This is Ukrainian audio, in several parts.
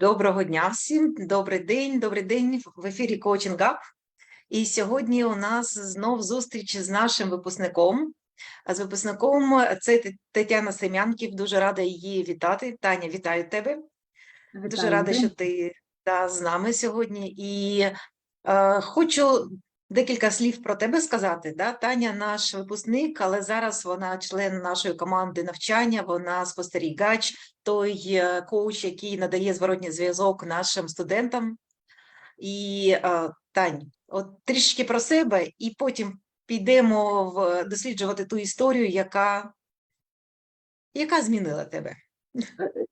Доброго дня всім, добрий день, добрий день в ефірі Coaching Up. І сьогодні у нас знов зустріч з нашим випускником. А з випускником це Тетяна Сем'янків. Дуже рада її вітати. Таня, вітаю тебе. Дуже рада, що ти да, з нами сьогодні. І е, хочу декілька слів про тебе сказати. Да? Таня наш випускник, але зараз вона член нашої команди навчання, вона спостерігач, той е, коуч, який надає зворотній зв'язок нашим студентам. І е, Тань, от трішки про себе, і потім підемо в досліджувати ту історію, яка, яка змінила тебе.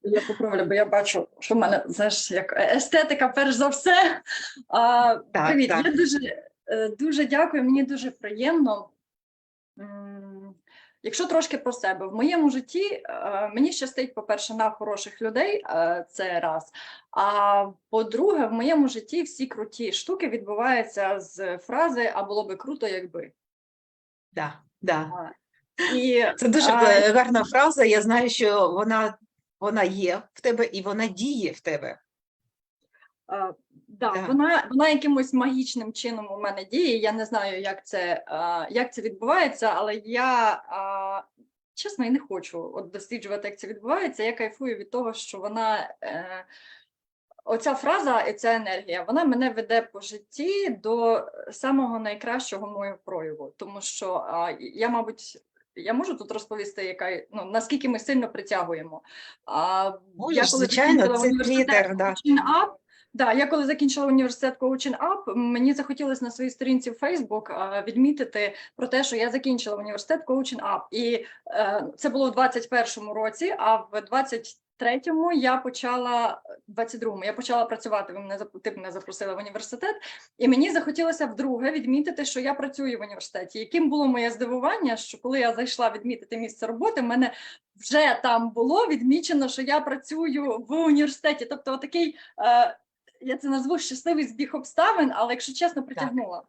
Я поправлю, бо я бачу, що в мене знаєш, як естетика, перш за все. А, Так, привіт, так. я дуже, е, дуже дякую, мені дуже приємно. Якщо трошки про себе, в моєму житті е, мені щастить, по-перше, на хороших людей, е, це раз. А по-друге, в моєму житті всі круті штуки відбуваються з фрази А було би круто, якби. Да, да. І Це дуже а, е, гарна фраза. Я знаю, що вона, вона є в тебе і вона діє в тебе. Да, Да. Вона, вона якимось магічним чином у мене діє. Я не знаю, як це, як це відбувається, але я чесно і не хочу от досліджувати, як це відбувається. Я кайфую від того, що вона. Е, Оця фраза і ця енергія, вона мене веде по житті до самого найкращого мого прояву, тому що я, мабуть, я можу тут розповісти, яка ну наскільки ми сильно притягуємо. А, Можеш, звичайно, це твіттер, да. Up, Да, я коли закінчила університет Coaching Up, мені захотілося на своїй сторінці в Facebook відмітити про те, що я закінчила університет Coaching Up. І е, це було в 21-му році, а в 23-му я почала, 22-му я почала працювати. Ви мене ти мене запросили в університет, і мені захотілося вдруге відмітити, що я працюю в університеті. Яким було моє здивування, що коли я зайшла відмітити місце роботи, в мене вже там було відмічено, що я працюю в університеті. Тобто, такий. Е, я це назву щасливий збіг обставин, але якщо чесно, притягнула.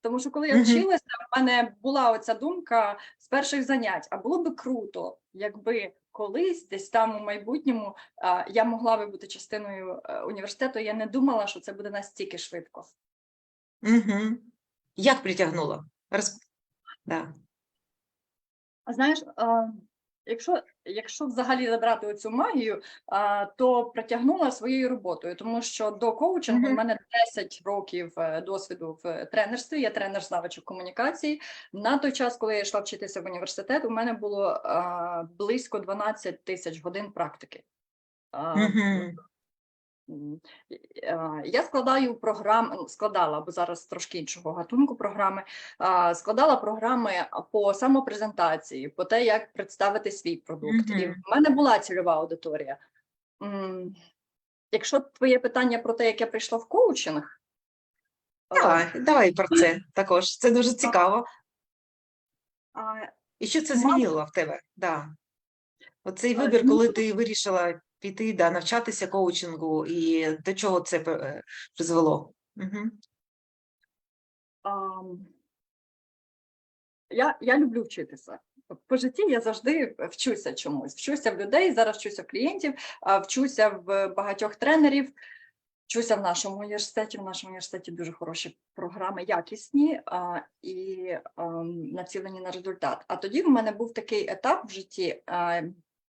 Тому що коли я вчилася, в мене була оця думка з перших занять, а було би круто, якби колись, десь там у майбутньому, я могла би бути частиною е, університету. Я не думала, що це буде настільки швидко. Угу. Як притягнула? Роз... Да. А знаєш, а, якщо, якщо взагалі забрати оцю магію, а, то притягнула своєю роботою, тому що до коучингу Мгм. в мене 10 років е, досвіду в тренерстві. Я тренер з навичок комунікації. На той час, коли я йшла вчитися в університет, у мене було а, близько 12 тисяч годин практики. А, Угу. Е, Я складаю програми, ну, складала, бо зараз трошки іншого гатунку програми. Складала програми по самопрезентації, по те, як представити свій продукт. І в мене була цільова аудиторія. Якщо твоє питання про те, як я прийшла в коучинг, а, Давай, давай про це також. Це дуже цікаво. а, І що це змінило в тебе? Да. Оцей вибір, ну, коли ти вирішила піти, да, навчатися коучингу, і до чого це е, призвело? Угу. Ам, Я, я люблю вчитися. По житті я завжди вчуся чомусь. Вчуся в людей, зараз вчуся в клієнтів, вчуся в багатьох тренерів, вчуся в нашому університеті. В нашому університеті дуже хороші програми, якісні і ам, націлені на результат. А тоді в мене був такий етап в житті.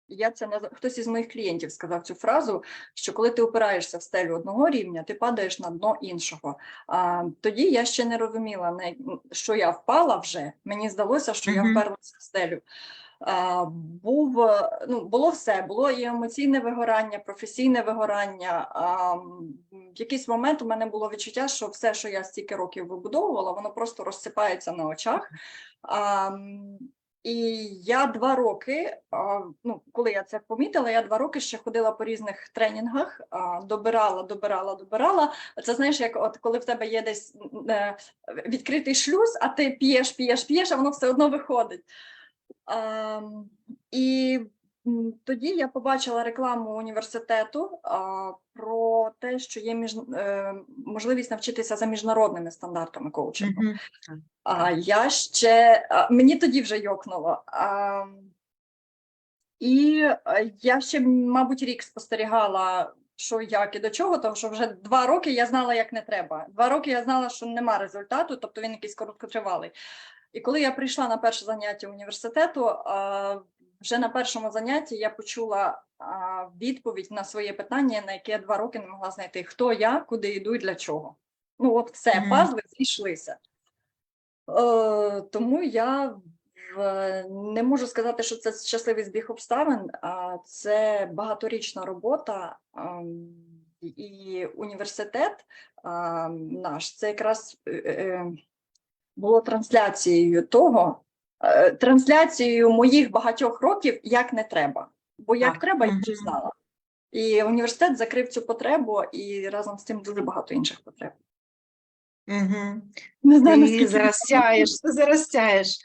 Я це наз... хтось із моїх клієнтів сказав цю фразу, що коли ти опираєшся в стелю одного рівня, ти падаєш на дно іншого. А, тоді я ще не розуміла, не, що я впала вже. Мені здалося, що я вперлася в стелю. А, був, ну, було все, було і емоційне вигорання, професійне вигорання. А, в якийсь момент у мене було відчуття, що все, що я стільки років вибудовувала, воно просто розсипається на очах. А, і я два роки, ну, коли я це помітила, я два роки ще ходила по різних тренінгах, добирала, добирала, добирала. Це знаєш, як от коли в тебе є десь е, відкритий шлюз, а ти п'єш, п'єш, п'єш, а воно все одно виходить. І тоді я побачила рекламу університету а, про те, що є між, е, можливість навчитися за міжнародними стандартами коучингу. Угу. А я ще а, мені тоді вже йокнуло. А, і я ще, мабуть, рік спостерігала що як і до чого, тому що вже два роки я знала, як не треба. Два роки я знала, що нема результату, тобто він якийсь короткотривалий. І коли я прийшла на перше заняття університету, а, вже на першому занятті я почула відповідь на своє питання, на яке я два роки не могла знайти: хто я, куди йду і для чого. Ну, от все, пазли зійшлися. Е, тому я в- не можу сказати, що це щасливий збіг обставин, а це багаторічна робота. ем, І університет а, наш це якраз е, е, було трансляцією того, е, трансляцією моїх багатьох років як не треба. Бо як Так, треба, я вже знала. І університет закрив цю потребу, і разом з цим дуже багато інших потреб. Угу. Не знаю, Ти зараз сяєш, ти зараз сяєш.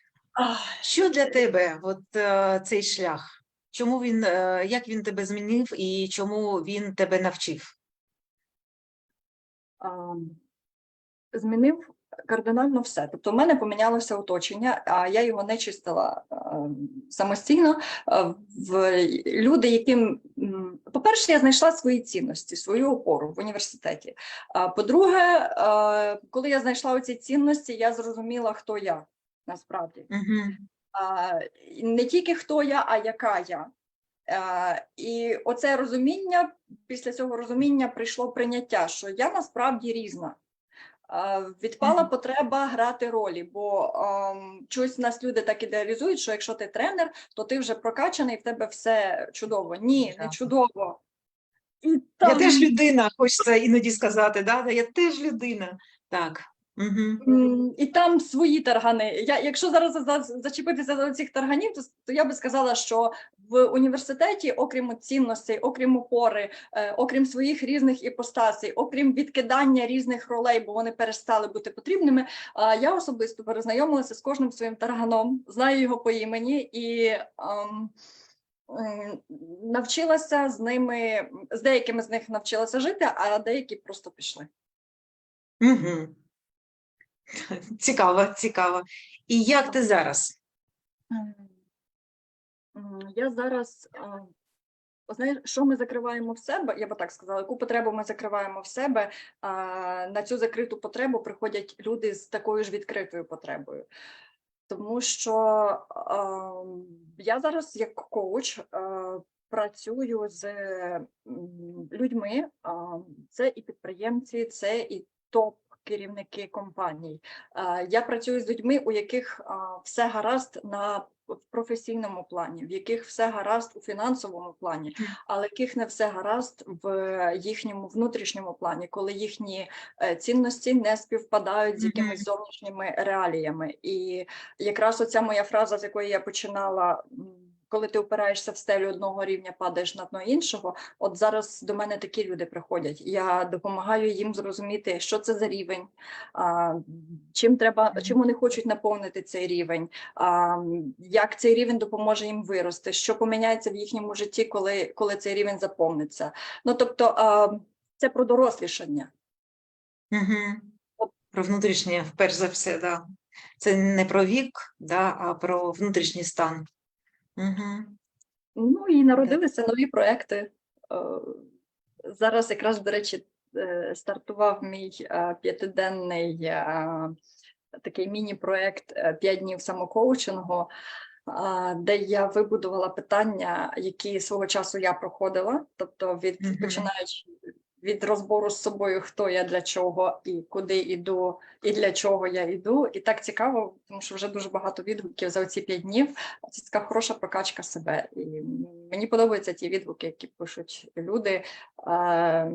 Що для тебе от, е, цей шлях? Чому він, е, як він тебе змінив і чому він тебе навчив? змінив кардинально все. Тобто, в мене помінялося оточення, а я його не чистила самостійно. В люди, яким, по-перше, я знайшла свої цінності, свою опору в університеті. По-друге, коли я знайшла ці цінності, я зрозуміла, хто я насправді. Угу. Не тільки хто я, а яка я. А, і оце розуміння, після цього розуміння прийшло прийняття, що я насправді різна. Відпала потреба грати ролі, бо ем, чогось нас люди так ідеалізують, що якщо ти тренер, то ти вже прокачаний, в тебе все чудово. Ні, не чудово. І Я там, теж людина, хочеться іноді сказати, да, я теж людина. Так. Угу. І там свої таргани. Я, якщо зараз за- за- зачепитися за цих тарганів, то, то я би сказала, що в університеті, окрім цінностей, окрім опори, е, окрім своїх різних іпостасей, окрім відкидання різних ролей, бо вони перестали бути потрібними. а я особисто перезнайомилася з кожним своїм тарганом, знаю його по імені і. м, Навчилася з ними, з деякими з них навчилася жити, а деякі просто пішли. Угу. Цікаво, цікаво. І як ти зараз? М, м, Я зараз, знаєш, що ми закриваємо в себе, я би так сказала, яку потребу ми закриваємо в себе, на цю закриту потребу приходять люди з такою ж відкритою потребою. Тому що я зараз як коуч працюю з людьми, це і підприємці, це і топ. Керівники компаній. Я працюю з людьми, у яких все гаразд на в професійному плані, в яких все гаразд у фінансовому плані, але яких не все гаразд в їхньому внутрішньому плані, коли їхні е, цінності не співпадають з якимись зовнішніми реаліями. І якраз оця моя фраза, з якої я починала. Коли ти опираєшся в стелю одного рівня, падаєш на дно іншого. От зараз до мене такі люди приходять. Я допомагаю їм зрозуміти, що це за рівень, а, чим треба, чим вони хочуть наповнити цей рівень, а, як цей рівень допоможе їм вирости, що поміняється в їхньому житті, коли, коли цей рівень заповниться. Ну тобто, а, це про дорослішання. Угу. Про внутрішнє, перш за все, да. Це не про вік, да, а про внутрішній стан. Угу. Ну і народилися нові проекти. Е, Зараз якраз, до речі, е, стартував мій е, п'ятиденний такий міні-проект «П'ять днів самокоучингу, де я вибудувала питання, які свого часу я проходила, тобто від починаючи від розбору з собою, хто я для чого і куди йду, і для чого я йду. І так цікаво, тому що вже дуже багато відгуків за ці п'ять днів. Це така хороша прокачка себе. І мені подобаються ті відгуки, які пишуть люди. Е,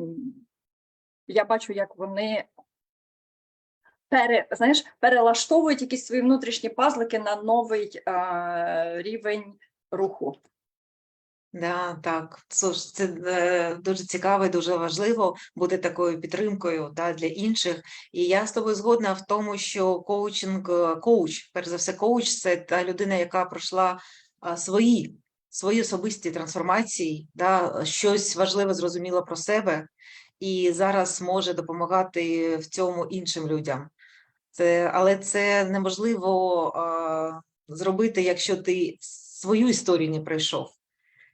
Я бачу, як вони пере, знаєш, перелаштовують якісь свої внутрішні пазлики на новий е, рівень руху. Да, так, це е, дуже цікаво і дуже важливо бути такою підтримкою да, для інших. І я з тобою згодна в тому, що коучинг, е, коуч, перш за все, коуч це та людина, яка пройшла свої, свої особисті трансформації, да, щось важливе зрозуміла про себе і зараз може допомагати в цьому іншим людям. Це, але це неможливо а, зробити, якщо ти свою історію не пройшов.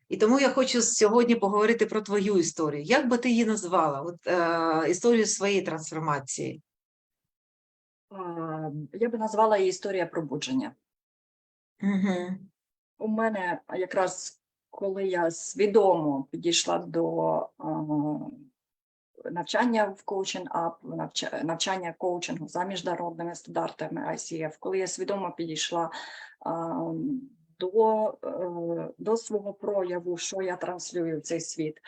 І тому я хочу сьогодні поговорити про твою історію. Як би ти її назвала? От, е, історію своєї трансформації. Я би назвала її історія пробудження. Угу. У мене якраз коли я свідомо підійшла до а, навчання в Up, навча- навчання коучингу за міжнародними стандартами ICF, коли я свідомо підійшла а, до, е, до свого прояву, що я транслюю в цей світ,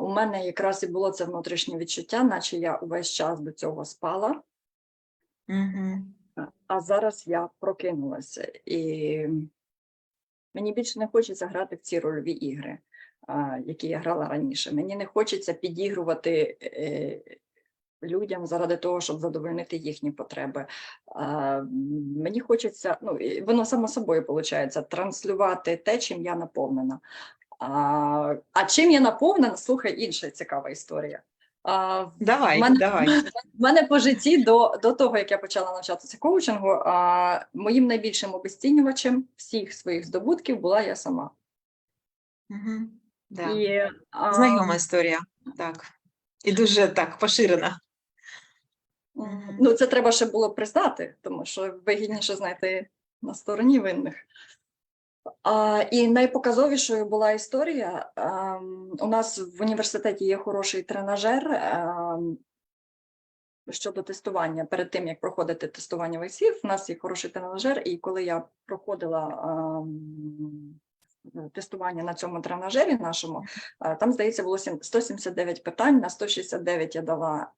у мене якраз і було це внутрішнє відчуття, наче я увесь час до цього спала. Угу. А зараз я прокинулася, і мені більше не хочеться грати в ці рольові ігри, які я грала раніше. Мені не хочеться підігрувати е, людям заради того, щоб задовольнити їхні потреби. Мені хочеться, ну воно само собою виходить, транслювати те, чим я наповнена. А, а чим я наповнена, слухай, інша цікава історія. А, Давай, мене- давай. в мене по житті до, до того, як я почала навчатися коучингу, а, моїм найбільшим обесцінювачем всіх своїх здобутків була я сама. Угу. Да. І, а, Знайома історія. Так. І дуже так поширена. Ну, це треба ще було признати, тому що вигідніше знайти на стороні винних. А, і найпоказовішою була історія. ем, у нас в університеті є хороший тренажер ем, щодо тестування. Перед тим як проходити тестування в у нас є хороший тренажер, і коли я проходила ем, тестування на цьому тренажері нашому, е, там, здається, було 179 питань, на 169 я дала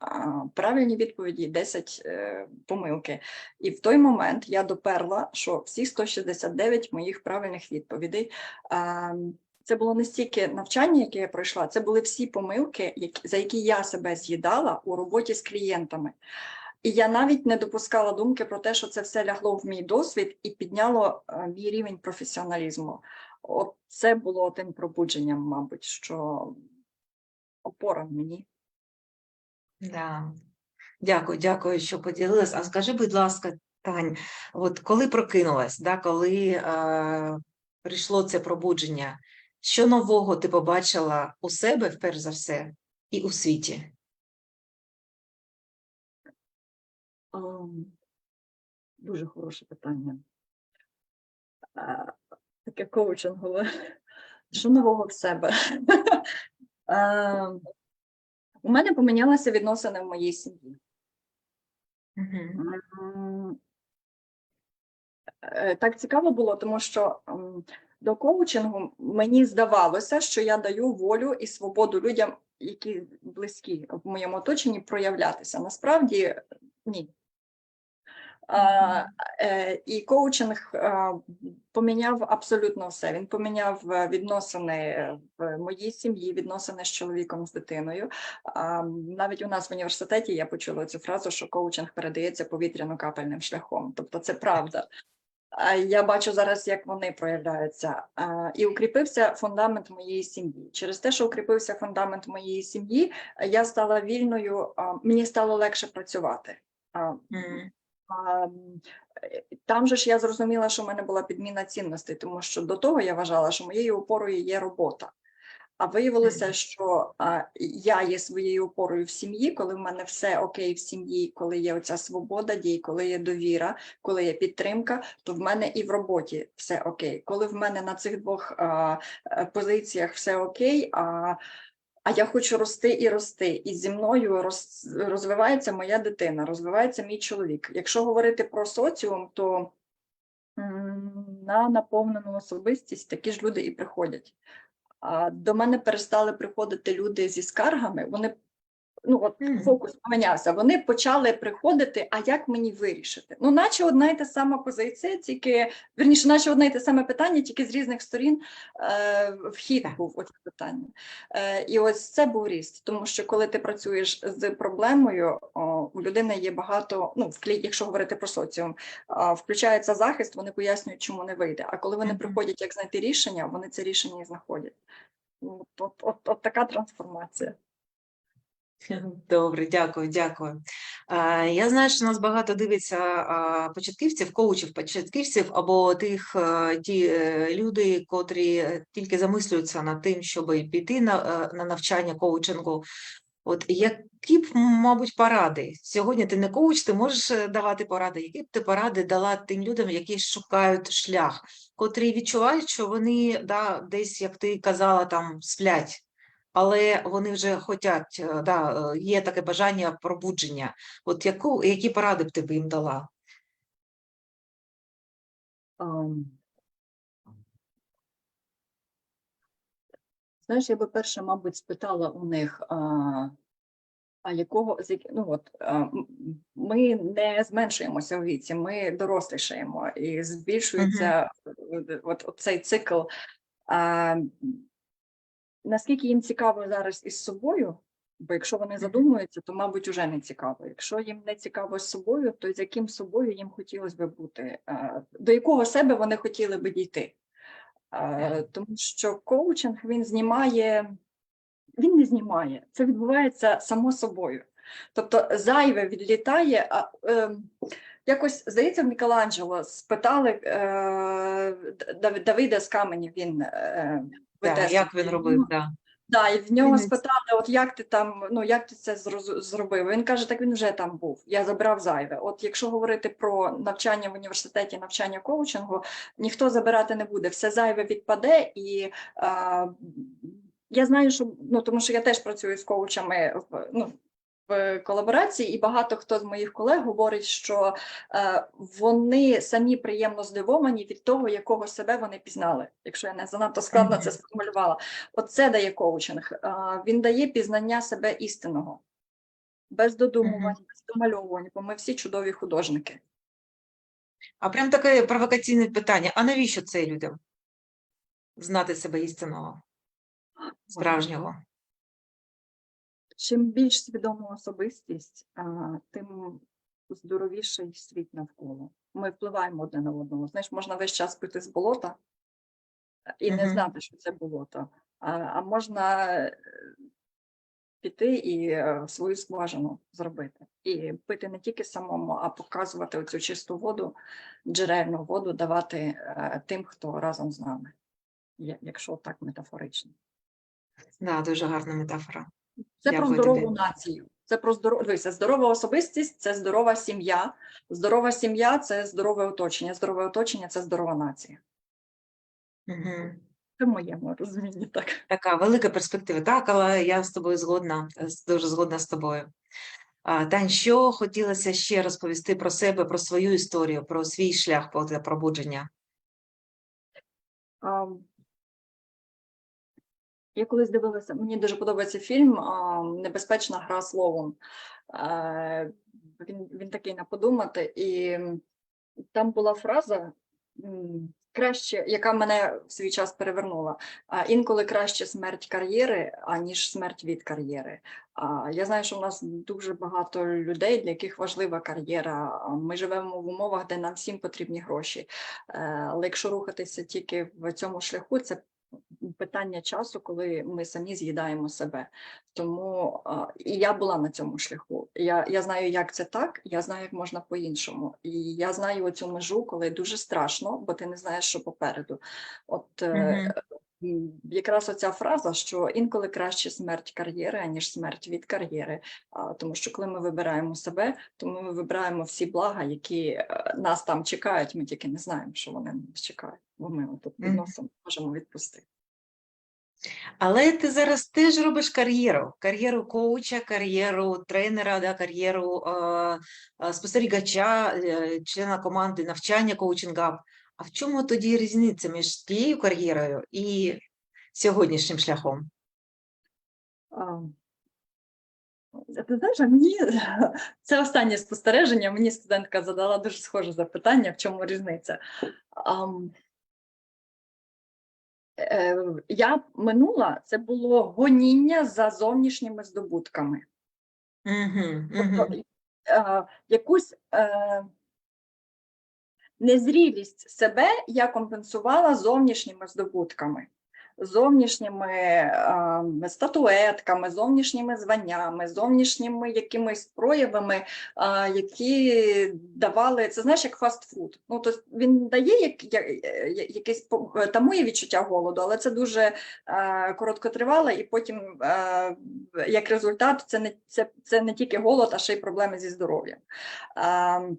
правильні відповіді, 10 е, помилки. І в той момент я доперла, що всі 169 моїх правильних відповідей. ем, Це було не стільки навчання, яке я пройшла, це були всі помилки, за які я себе з'їдала у роботі з клієнтами. І я навіть не допускала думки про те, що це все лягло в мій досвід і підняло е, мій рівень професіоналізму. От це було тим пробудженням, мабуть, що опора в мені. Да. Дякую, дякую, що поділилась. А скажи, будь ласка, Тань, от коли прокинулась, да, коли е, прийшло це пробудження, що нового ти побачила у себе, вперше за все, і у світі? Дуже хороше питання. Таке коучингове. Що нового в себе? Ем, У мене помінялися відносини в моїй сім'ї. Угу. М, е, Так цікаво було, тому що до коучингу мені здавалося, що я даю волю і свободу людям, які близькі в моєму оточенні, проявлятися. Насправді ні. Е, і коучинг е, поміняв абсолютно все. Він поміняв е, відносини в моїй сім'ї, відносини з чоловіком, з дитиною. Навіть у нас в університеті я почула цю фразу, що коучинг передається повітряно-капельним шляхом. Тобто це правда. Я бачу зараз, як вони проявляються. І укріпився фундамент моєї сім'ї. Через те, що укріпився фундамент моєї сім'ї, я стала вільною, мені стало легше працювати. Е, Там же ж я зрозуміла, що в мене була підміна цінностей, тому що до того я вважала, що моєю опорою є робота. А виявилося, що а, я є своєю опорою в сім'ї, коли в мене все окей в сім'ї, коли є оця свобода дій, коли є довіра, коли є підтримка, то в мене і в роботі все окей. Коли в мене на цих двох а, е, позиціях все окей, а, а я хочу рости і рости. І зі мною роз, розвивається моя дитина, розвивається мій чоловік. Якщо говорити про соціум, то на наповнену особистість такі ж люди і приходять. А до мене перестали приходити люди зі скаргами. Вони ну от фокус помінявся. Вони почали приходити. А як мені вирішити? Ну, наче одна й та сама позиція, тільки верніше, наче одне й те саме питання, тільки з різних сторін е, вхід був оце питання. Е, і ось це був ріст, тому що коли ти працюєш з проблемою, о, у людини є багато. Ну, в клі- якщо говорити про соціум, а, включається захист, вони пояснюють, чому не вийде. А коли вони приходять, як знайти рішення, вони це рішення і знаходять. От, от, от, от така трансформація. Добре, дякую, дякую. Я знаю, що нас багато дивиться початківців, коучів, початківців або тих е, ті е, люди, котрі тільки замислюються над тим, щоб піти на, е, на навчання коучингу. От які б, мабуть, поради? Сьогодні ти не коуч, ти можеш давати поради. Які б ти поради дала тим людям, які шукають шлях, котрі відчувають, що вони да, десь, як ти казала, там сплять, але вони вже хочуть, е, да, е, є таке бажання пробудження. От яку, які поради б ти б їм дала? Ам. Знаєш, я би перше, мабуть, спитала у них, а, а якого ну от а, ми не зменшуємося у віці, ми дорослішаємо і збільшується е, от, от цей цикл. А, наскільки їм цікаво зараз із собою? Бо якщо вони задумуються, то, мабуть, уже не цікаво. Якщо їм не цікаво з собою, то з яким собою їм хотілося би бути, Е, до якого себе вони хотіли би дійти. Е, Тому що коучинг він знімає, він не знімає, це відбувається само собою. Тобто зайве відлітає, а ем, якось, здається, в Мікеланджело спитали е, Давида з каменів, він е, Да, як він робив, робив? Да. Да, і в нього спитали, от як ти там, ну як ти це зробив? Він каже, так він вже там був. Я забрав зайве. От якщо говорити про навчання в університеті, навчання коучингу, ніхто забирати не буде, все зайве відпаде, і а, я знаю, що ну тому що я теж працюю з коучами ну. Колаборації, і багато хто з моїх колег говорить, що е, вони самі приємно здивовані від того, якого себе вони пізнали. Якщо я не занадто складно це сформулювала. Оце дає коучинг. А, Він дає пізнання себе істинного, без додумувань, без домальовувань, бо ми всі чудові художники. А прям таке провокаційне питання: а навіщо це людям? Знати себе істинного, справжнього? Чим більш свідома особистість, тим здоровіший світ навколо. Ми впливаємо одне на одного. Знаєш, можна весь час пити з болота і не знати, що це болото. А, а можна е, піти і е, свою скважину зробити. І пити не тільки самому, а показувати оцю чисту воду, джерельну воду давати е, тим, хто разом з нами, якщо так метафорично. Да, дуже гарна метафора. Це про здорову тобі. націю. Це про здорову дивися, здорова особистість, це здорова сім'я. Здорова сім'я це здорове оточення. Здорове оточення це здорова нація. Угу. Це в моєму розумінні так. Така велика перспектива, так, але я з тобою згодна, дуже згодна з тобою. Тань, що хотілося ще розповісти про себе, про свою історію, про свій шлях для пробудження? Я колись дивилася, мені дуже подобається фільм Небезпечна гра словом. Е, Він, він такий на подумати, і там була фраза краще, яка мене в свій час перевернула. Інколи краще смерть кар'єри, аніж смерть від кар'єри. Я знаю, що в нас дуже багато людей, для яких важлива кар'єра. Ми живемо в умовах, де нам всім потрібні гроші. Е, Але якщо рухатися тільки в цьому шляху, це питання часу, коли ми самі з'їдаємо себе. Тому і я була на цьому шляху. Я, я знаю, як це так, я знаю, як можна по-іншому. І я знаю оцю межу, коли дуже страшно, бо ти не знаєш, що попереду. От е, м, якраз оця фраза, що інколи краще смерть кар'єри, аніж смерть від кар'єри. Тому що коли ми вибираємо себе, то ми вибираємо всі блага, які е, нас там чекають. Ми тільки не знаємо, що вони нас чекають, бо ми тут відносимо, можемо відпустити. Але ти зараз теж робиш кар'єру, кар'єру коуча, кар'єру тренера, да, кар'єру е, е, спостерігача, е, члена команди навчання коучинга. А в чому тоді різниця між тією кар'єрою і сьогоднішнім шляхом? Ти знаєш, мені це останнє спостереження. Мені студентка задала дуже схоже запитання, в чому різниця. Е, Я минула це було гоніння за зовнішніми здобутками. Тобто угу. е, якусь е, незрілість себе я компенсувала зовнішніми здобутками. зовнішніми е, статуетками, зовнішніми званнями, зовнішніми якимись проявами, е, які давали це знаєш як фастфуд. Ну то він дає як, як, якесь тамує відчуття голоду, але це дуже е, короткотривале, і потім е, як результат це не це, це не тільки голод, а ще й проблеми зі здоров'ям. Е,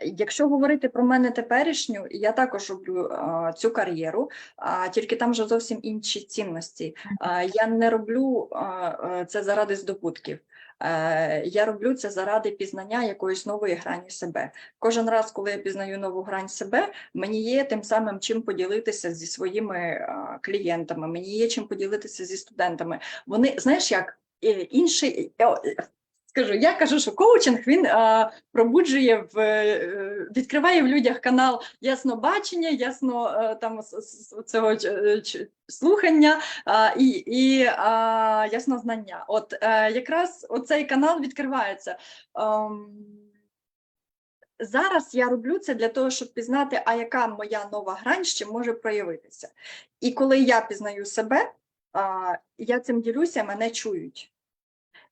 Якщо говорити про мене теперішню, я також роблю а, цю кар'єру, а, тільки там вже зовсім інші цінності. А, я не роблю а, а, це заради здобутків. Е, я роблю це заради пізнання якоїсь нової грані себе. Кожен раз, коли я пізнаю нову грань себе, мені є тим самим чим поділитися зі своїми клієнтами, мені є чим поділитися зі студентами. Вони, знаєш, як е, інший. Е, Скажу, я кажу, що коучинг він а, пробуджує в е, відкриває в людях канал яснобачення, ясно е, там цього ч- слухання а, і, і а, яснознання. От е, якраз оцей канал відкривається. Ем, Зараз я роблю це для того, щоб пізнати, а яка моя нова грань ще може проявитися. І коли я пізнаю себе, я цим ділюся, мене чують.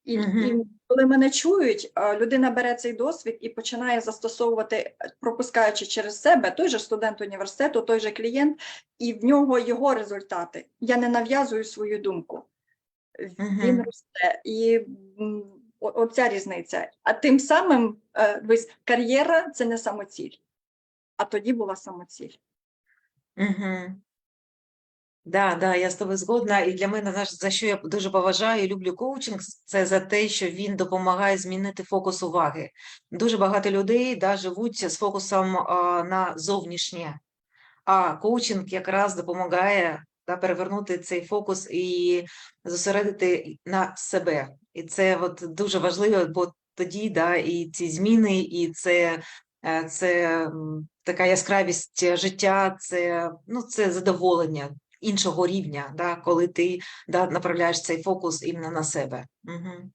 І, Мгм. і коли мене чують, людина бере цей досвід і починає застосовувати, пропускаючи через себе той же студент університету, той же клієнт, і в нього його результати. Я не нав'язую свою думку. Він росте. І оця різниця. А тим самим, е, дивись, кар'єра це не самоціль. А тоді була самоціль. Угу. Да, да, я з тобою згодна. І для мене, знаєш, за що я дуже поважаю і люблю коучинг, це за те, що він допомагає змінити фокус уваги. Дуже багато людей да, живуть з фокусом а, на зовнішнє, а коучинг якраз допомагає да, перевернути цей фокус і зосередити на себе. І це от дуже важливо, бо тоді да, і ці зміни, і це, е, це така яскравість життя, це, ну, це задоволення іншого рівня, да, коли ти да, направляєш цей фокус іменно на себе. Угу.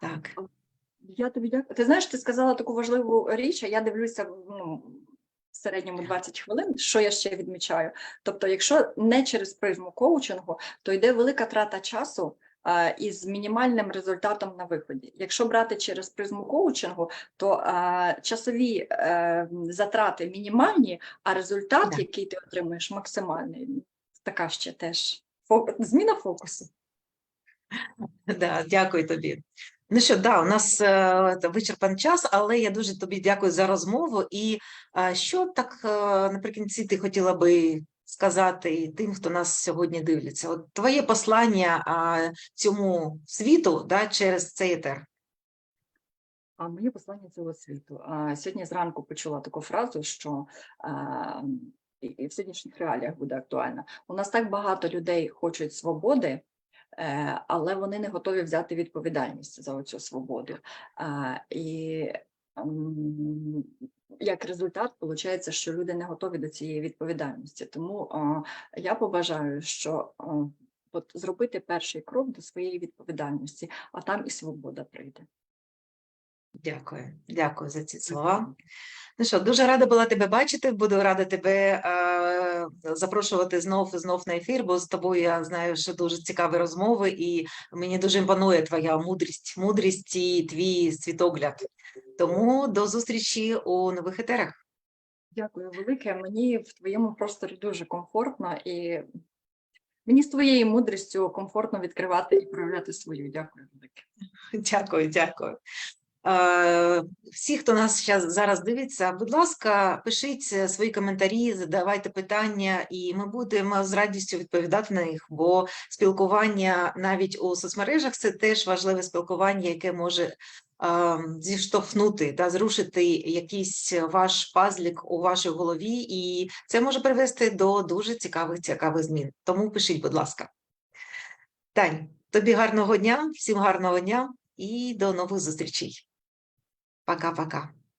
Так. Я тобі дякую. Ти знаєш, ти сказала таку важливу річ, а я дивлюся ну, в середньому 20 хвилин, що я ще відмічаю. Тобто, якщо не через призму коучингу, то йде велика трата часу. а, Із мінімальним результатом на виході. Якщо брати через призму коучингу, то а, часові е, затрати мінімальні, а результат, який ти отримуєш, максимальний. Така ще теж зміна фокусу. Да, дякую тобі. Ну що, да, у нас е, вичерпаний час, але я дуже тобі дякую за розмову. І е, що так е, наприкінці ти хотіла би сказати тим, хто нас сьогодні дивляться? От твоє послання цьому світу да, через цей етер. А моє послання цього світу. А, Сьогодні зранку почула таку фразу, що а, і- в сьогоднішніх реаліях буде актуальна. У нас так багато людей хочуть свободи, е, але вони не готові взяти відповідальність за цю свободу. І як результат, виходить, що люди не готові до цієї відповідальності. Тому я побажаю, що от зробити перший крок до своєї відповідальності, а там і свобода прийде. Дякую, дякую за ці слова. Ну що, дуже рада була тебе бачити. Буду рада тебе е, запрошувати знов і знов на ефір, бо з тобою я знаю, що дуже цікаві розмови, і мені дуже імпонує твоя мудрість, мудрість і твій світогляд. Тому до зустрічі у нових етерах. Дякую велике. Мені в твоєму просторі дуже комфортно і мені з твоєю мудрістю комфортно відкривати і проявляти свою. Дякую велике. Дякую, дякую. Е, Всі, хто нас зараз дивиться, будь ласка, пишіть е, свої коментарі, задавайте питання, і ми будемо з радістю відповідати на них, бо спілкування навіть у соцмережах це теж важливе спілкування, яке може е, зіштовхнути та зрушити якийсь ваш пазлік у вашій голові, і це може привести до дуже цікавих цікавих змін. Тому пишіть, будь ласка. Тань, тобі гарного дня, всім гарного дня і до нових зустрічей. Пока-пока.